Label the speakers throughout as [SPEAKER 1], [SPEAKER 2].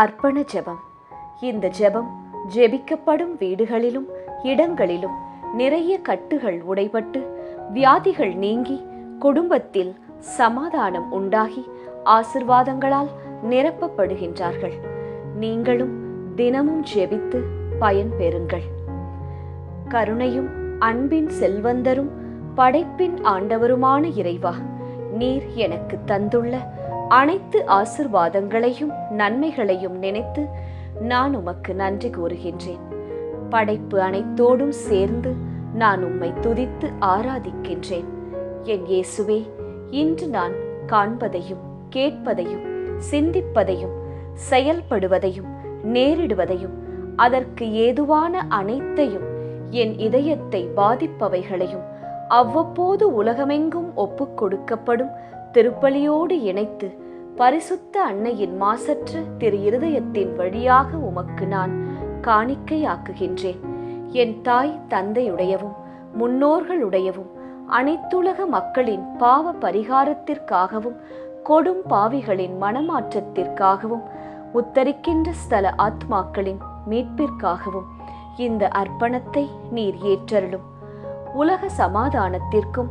[SPEAKER 1] அர்ப்பண ஜெபம். இந்த ஜெபம் ஜெபிக்கப்படும் வீடுகளிலும் இடங்களிலும் நிறைய கட்டுகள் உடைபட்டு வியாதிகள் நீங்கி குடும்பத்தில் சமாதானம் உண்டாகி ஆசிர்வாதங்களால் நிரப்பப்படுகின்றார்கள். நீங்களும் தினமும் ஜெபித்து பயன் பெறுங்கள். கருணையும் அன்பின் செல்வந்தரும் படைப்பின் ஆண்டவருமான இறைவா நீர் எனக்கு தந்துள்ள அனைத்து ஆசிர்வாதங்களையும் நன்மைகளையும் நினைத்து நான் உமக்கு நன்றி கூறுகின்றேன். படைப்பு அனைத்தோடும் சேர்ந்து நான் உம்மை துதித்து ஆராதிக்கின்றேன். என் இயேசுவே இன்று நான் காண்பதையும் கேட்பதையும் சிந்திப்பதையும் செயல்படுவதையும் நேரிடுவதையும் அதற்கு ஏதுவான அனைத்தையும் என் இதயத்தை பாதிப்பவைகளையும் அவ்வப்போது உலகமெங்கும் ஒப்புக் கொடுக்கப்படும் திருப்பலியோடு இணைத்து பரிசுத்த அன்னையின் மாசற்ற திரு இருதயத்தின் வழியாக உமக்கு நான் காணிக்கையாக்குகின்றேன். என் தாய் தந்தையுடையவும் முன்னோர்களுடையவும் அனைத்துலக மக்களின் பாவ பரிகாரத்திற்காகவும் கொடும் பாவிகளின் மனமாற்றத்திற்காகவும் உத்தரிக்கின்ற ஸ்தல ஆத்மாக்களின் மீட்பிற்காகவும் இந்த அர்ப்பணத்தை நீர் ஏற்றருளும். உலக சமாதானத்திற்கும்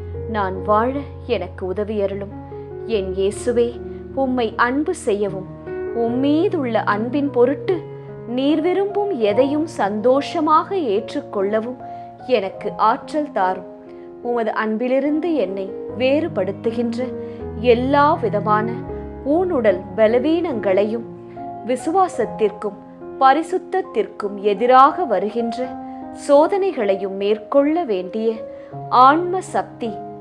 [SPEAKER 1] நான் வாழ எனக்கு உதவியருளும். என் இயேசுவே உம்மை அன்பு செய்யவும். உம்மீதுள்ள அன்பின் பொருட்டு நீர் விரும்பும் எதையும் சந்தோஷமாக ஏற்றுக்கொள்ளவும் எனக்கு ஆற்றல் தாரும். உமது அன்பிலிருந்து என்னை வேறுபடுத்துகின்ற எல்லா விதமான ஊனுடல் பலவீனங்களையும் விசுவாசத்திற்கும் பரிசுத்தத்திற்கும் எதிராக வருகின்ற சோதனைகளையும் மேற்கொள்ள வேண்டிய ஆன்ம சக்தி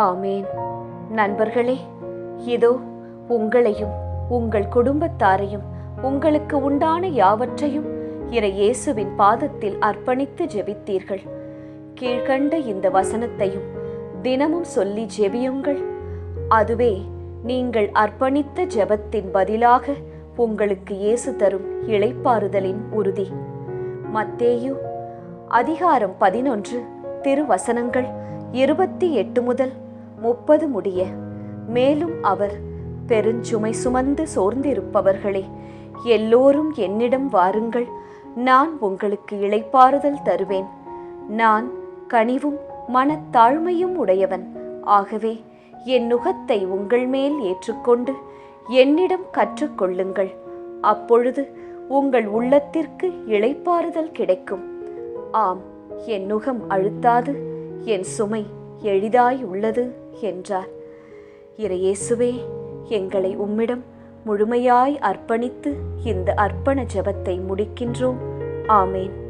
[SPEAKER 1] ஆமேன். நண்பர்களே இதோ உங்களையும் உங்கள் குடும்பத்தாரையும் உங்களுக்கு உண்டான யாவற்றையும் இறை இயேசுவின் பாதத்தில் அர்ப்பணித்து ஜெபித்தீர்கள். கீழ்கண்ட இந்த வசனத்தையும் தினமும் சொல்லி ஜெபியுங்கள். அதுவே நீங்கள் அர்ப்பணித்த ஜெபத்தின் பதிலாக உங்களுக்கு இயேசு தரும் இளைப்பாறுதலின் உறுதி. மத்தேயு அதிகாரம் பதினொன்று திருவசனங்கள் இருபத்தி எட்டு முதல் முப்பது முடிய. மேலும் அவர் பெருஞ்சுமை சுமந்து சோர்ந்திருப்பவர்களே எல்லோரும் என்னிடம் வாருங்கள். நான் உங்களுக்கு இளைப்பாறுதல் தருவேன். நான் கனிவும் மனத்தாழ்மையும் உடையவன். ஆகவே என் நுகத்தை உங்கள் மேல் ஏற்றுக்கொண்டு என்னிடம் கற்றுக்கொள்ளுங்கள். அப்பொழுது உங்கள் உள்ளத்திற்கு இளைப்பாறுதல் கிடைக்கும். ஆம் என் நுகம் அழுத்தாது என் சுமை எளிதாய் உள்ளது என்றார். இறையேசுவே எங்களை உம்மிடம் முழுமையாய் அர்ப்பணித்து இந்த அர்ப்பண ஜெபத்தை முடிக்கின்றோம். ஆமேன்.